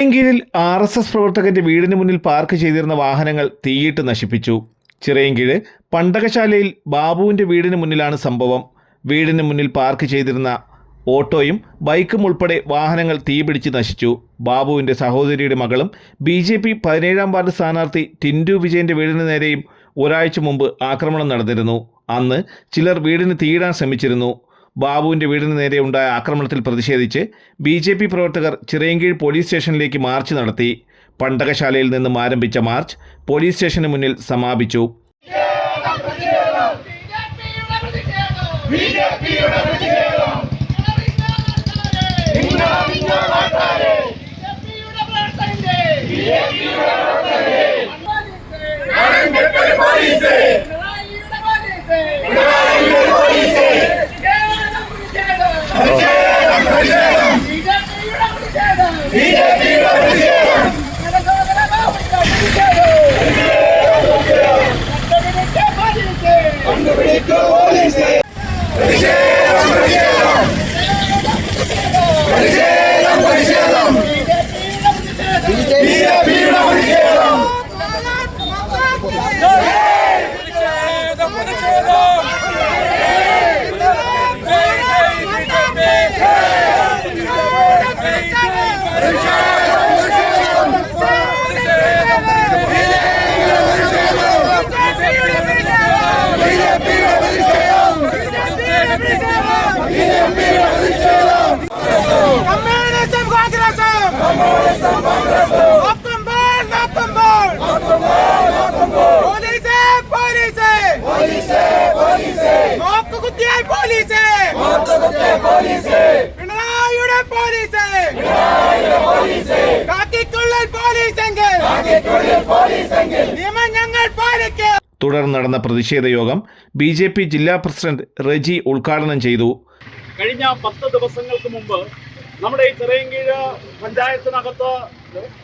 ചിറയൻകീഴിൽ R S S പ്രവർത്തകന്റെ വീടിന് മുന്നിൽ പാർക്ക് ചെയ്തിരുന്ന വാഹനങ്ങൾ തീയിട്ട് നശിപ്പിച്ചു. ചിറയൻകീഴ് പണ്ടകശാലയിൽ ബാബുവിന്റെ വീടിന് മുന്നിലാണ് സംഭവം. വീടിന് മുന്നിൽ പാർക്ക് ചെയ്തിരുന്ന ഓട്ടോയും ബൈക്കും ഉൾപ്പെടെ വാഹനങ്ങൾ തീപിടിച്ച് നശിച്ചു. ബാബുവിന്റെ സഹോദരിയുടെ മകളും ബി ജെ പി പതിനേഴാം വാർഡ് സ്ഥാനാർത്ഥി ടിൻഡു വിജയന്റെ വീടിന് നേരെയും ഒരാഴ്ച മുമ്പ് ആക്രമണം നടന്നിരുന്നു. അന്ന് ചിലർ വീടിന് തീയിടാൻ ശ്രമിച്ചിരുന്നു. ബാബുവിന്റെ വീടിന് നേരെ ഉണ്ടായ ആക്രമണത്തിൽ പ്രതിഷേധിച്ച് ബി ജെ പി പ്രവർത്തകർ ചിറയൻകീഴ് പോലീസ് സ്റ്റേഷനിലേക്ക് മാർച്ച് നടത്തി. പണ്ടകശാലയിൽ നിന്നും ആരംഭിച്ച മാർച്ച് പോലീസ് സ്റ്റേഷന് മുന്നിൽ സമാപിച്ചു. പ്രതിഷേധം ബിജെപിയുടെ പ്രവർത്തകന്റെ പോലീസ് ബിജെപിയുടെ പ്രതിഷേധം കണ്ടുപിടിക്കൂ പോലീസ് പ്രതിഷേധം പ്രതിഷേധം പ്രതിഷേധം പ്രതിഷേധം ബിജെപിയുടെ പ്രതിഷേധം കമ്മ്യൂണിസം കോൺഗ്രസും ഒപ്പുമ്പോൾ ഒപ്പുമ്പോൾ പോലീസ് പോലീസ് നോക്കുകുത്തിയായി പോലീസ് പിണറായിയുടെ പോലീസ് കാക്കിക്കുള്ളിൽ പോലീസെങ്കിൽ തുടർന്ന് നടന്ന പ്രതിഷേധ യോഗം ബി ജെ പി ജില്ലാ പ്രസിഡന്റ് റെജി ഉദ്ഘാടനം ചെയ്തു. കഴിഞ്ഞ പത്ത് ദിവസങ്ങൾക്ക് മുമ്പ് നമ്മുടെ ഈ ചെറിയങ്കീഴ് പഞ്ചായത്തിനകത്ത്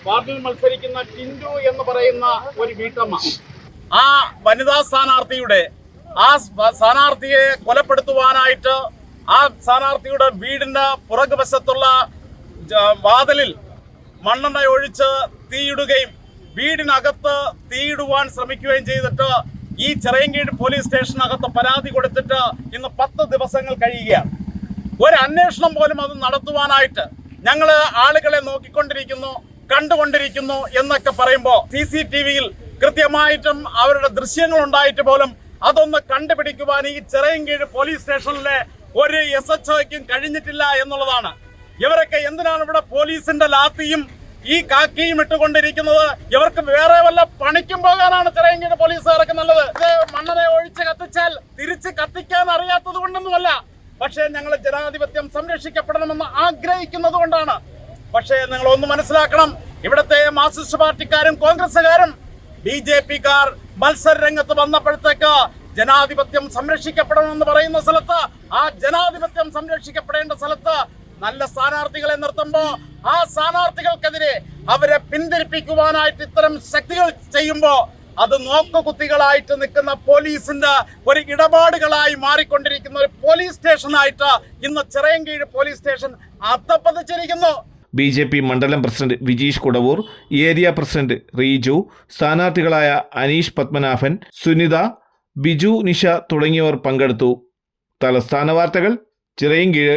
വാർഡിൽ മത്സരിക്കുന്ന ടിൻഡു എന്ന് പറയുന്ന ഒരു വീട്ടമ്മ ആ വനിതാ സ്ഥാനാർത്ഥിയുടെ ആ സ്ഥാനാർത്ഥിയെ കൊലപ്പെടുത്തുവാനായിട്ട് ആ സ്ഥാനാർത്ഥിയുടെ വീടിന്റെ പുറകുവശത്തുള്ള വാതിലിൽ മണ്ണെണ്ണ ഒഴിച്ച് തീയിടുകയും വീടിനകത്ത് തീയിടുവാൻ ശ്രമിക്കുകയും ചെയ്തിട്ട് ഈ ചെറിയങ്കീട് പോലീസ് സ്റ്റേഷനകത്ത് പരാതി കൊടുത്തിട്ട് ഇന്ന് പത്ത് ദിവസങ്ങൾ കഴിയുകയാണ്. ഒരു അന്വേഷണം പോലും അത് നടത്തുവാനായിട്ട് ഞങ്ങൾ ആളുകളെ നോക്കിക്കൊണ്ടിരിക്കുന്നു കണ്ടുകൊണ്ടിരിക്കുന്നു എന്നൊക്കെ പറയുമ്പോൾ സി സി ടി വിയിൽ കൃത്യമായിട്ടും അവരുടെ ദൃശ്യങ്ങൾ ഉണ്ടായിട്ട് പോലും അതൊന്ന് കണ്ടുപിടിക്കുവാൻ ഈ ചെറിയങ്കീഴ് പോലീസ് സ്റ്റേഷനിലെ ഒരു എസ് എച്ച് ഒക്കും കഴിഞ്ഞിട്ടില്ല എന്നുള്ളതാണ്. ഇവരൊക്കെ എന്തിനാണ് ഇവിടെ പോലീസിന്റെ ലാത്തിയും ഈ കാക്കിയും ഇട്ടുകൊണ്ടിരിക്കുന്നത് ഇവർക്ക് വേറെ വല്ല പണിക്കും പോകാനാണ് ചിറയൻകീഴ് പോലീസുകാരൊക്കെ നല്ലത്. ഇത് മണ്ണനെ ഒഴിച്ച് കത്തിച്ചാൽ തിരിച്ച് കത്തിക്കാൻ അറിയാത്തത് കൊണ്ടൊന്നുമല്ല. പക്ഷേ ഞങ്ങൾ ജനാധിപത്യം സംരക്ഷിക്കപ്പെടണമെന്ന് ആഗ്രഹിക്കുന്നത് കൊണ്ടാണ്. പക്ഷേ നിങ്ങൾ ഒന്ന് മനസ്സിലാക്കണം ഇവിടുത്തെ മാർക്സിസ്റ്റ് പാർട്ടിക്കാരും കോൺഗ്രസുകാരും ബി ജെ പിക്കാർ മത്സര രംഗത്ത് വന്നപ്പോഴത്തേക്ക് ജനാധിപത്യം സംരക്ഷിക്കപ്പെടണമെന്ന് പറയുന്ന സ്ഥലത്ത് ആ ജനാധിപത്യം സംരക്ഷിക്കപ്പെടേണ്ട സ്ഥലത്ത് നല്ല സ്ഥാനാർത്ഥികളെ നിർത്തുമ്പോൾ ആ സ്ഥാനാർത്ഥികൾക്കെതിരെ അവരെ പിന്തിരിപ്പിക്കുവാനായിട്ട് ഇത്തരം ശക്തികൾ ചെയ്യുമ്പോൾ അത് നോക്കുകുത്തികളായിട്ട് നിൽക്കുന്ന പോലീസിന്റെ ഒരു ഇടപാടുകളായി മാറിക്കൊണ്ടിരിക്കുന്ന ഒരു പോലീസ് സ്റ്റേഷനായിട്ട് ഇന്ന് ചിറയൻകീഴ് പോലീസ് സ്റ്റേഷൻ അത്തപ്പതിച്ചിരിക്കുന്നു ബി ജെ പി മണ്ഡലം president Vijeesh Kudavoor area president Reeju സ്ഥാനാർത്ഥികളായ Aneesh Padmanabhan Sunitha Biju Nisha തുടങ്ങിയവർ പങ്കെടുത്തു. തലസ്ഥാന വാർത്തകൾ ചിറയൻകീഴ്.